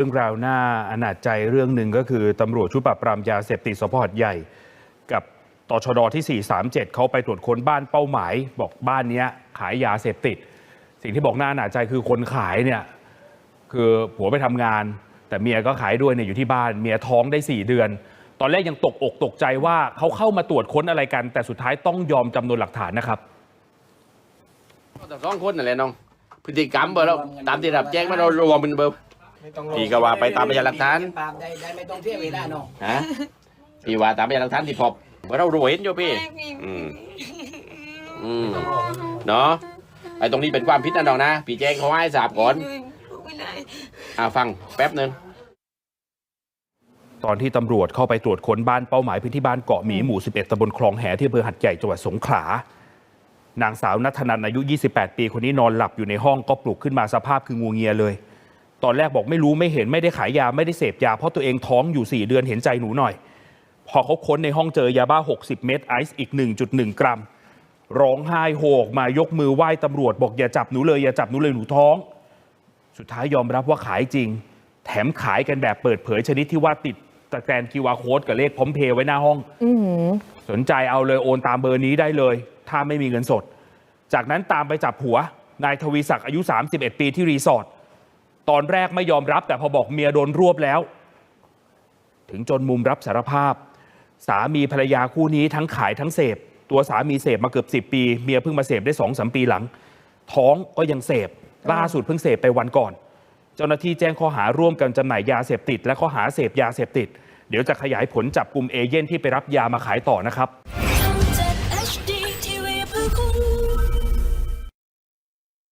เรื่องราวหน้าอนาจใจเรื่องหนึ่งก็คือตำรวจชุดปราบปรามยาเสพติดสพหัดใหญ่ กับตชดที่ 437 เขาไปตรวจค้นบ้านเป้าหมาย บอกบ้านนี้ขายยาเสพติด สิ่งที่บอกหน้าอนาจใจคือคนขายเนี่ยคือผัวไปทำงาน แต่เมียก็ขายด้วยเนี่ยอยู่ที่บ้านเมียท้องได้ 4 เดือน ตอนแรกยังตกอกตกใจว่าเขาเข้ามาตรวจค้นอะไรกัน แต่สุดท้ายต้องยอมจำนวนหลักฐานนะครับแต่สองคนนั่นแหละน้องพฤติกรรมเบอร์เราตามที่รับแจ้งมาเรารวมเป็นเบอร์ ไม่ต้องรอพี่ก็ว่าไปตามพยานหลักฐาน ปามได้ได้ไม่ต้องเสียเวลาเนาะฮะพี่ว่าตามพยานหลักฐานที่พบเมื่อเรารวยเห็นอยู่พี่อืมอืมเนาะไอ้ตรงนี้เป็นความผิดนะน้องนะพี่แจ้งเขาให้ทราบก่อนไม่ได้อ่าฟังแป๊บหนึ่ง ตอนที่ตำรวจเข้าไปตรวจค้นบ้านเป้าหมายพื้นที่บ้านเกาะหมีหมู่ 11ตำบลคลองแหที่อำเภอหัดใหญ่จังหวัดสงขลานางสาวนัทนันอายุ 28 ปีคนนี้นอนหลับอยู่ในห้องก็ปลุกขึ้นมาสภาพคืองูเงียเลย ตอนแรกบอกไม่รู้ไม่เห็นไม่ได้ขายยาไม่ได้เสพยาเพราะตัวเองท้องอยู่ 4 เดือนเห็นใจหนูหน่อย พอเขาค้นในห้องเจอยาบ้า 60 เม็ดไอซ์อีก 1.1 กรัม ร้องไห้โหกมายกมือไหว้ตำรวจบอกอย่าจับหนูเลยอย่าจับหนูเลยหนูท้อง สุดท้ายยอมรับว่าขายจริง แถมขายกันแบบเปิดเผยชนิดที่ว่าติดตะแกรงคิวอาโค้ดกับเลขพร้อมเพย์ไว้หน้าห้องอือหือสนใจเอาเลยโอนตามเบอร์นี้ได้เลย ถ้าไม่มีเงินสด จากนั้นตามไปจับหัวนายทวีศักดิ์อายุ 31 ปีที่รีสอร์ท ตอนแรกไม่ยอมรับ แต่พอบอกเมียโดนรวบแล้ว ถึงจนมุมรับสารภาพ สามีภรรยาคู่นี้ทั้งขายทั้งเสพ ตัวสามีเสพมาเกือบ 10 ปี เมียเพิ่งมาเสพได้2องสมปีหลัง ท้องก็ยังเสพล่าสุดเพิ่งเสพไปวันก่อน เจ้าหน้าที่แจ้งข้อหาร่วมกันจำหน่ายยาเสพติด และข้อหาเสพยาเสพติด เดี๋ยวจะขยายผลจับกลุ่มเอเย่นที่ไปรับยามาขายต่อนะครับ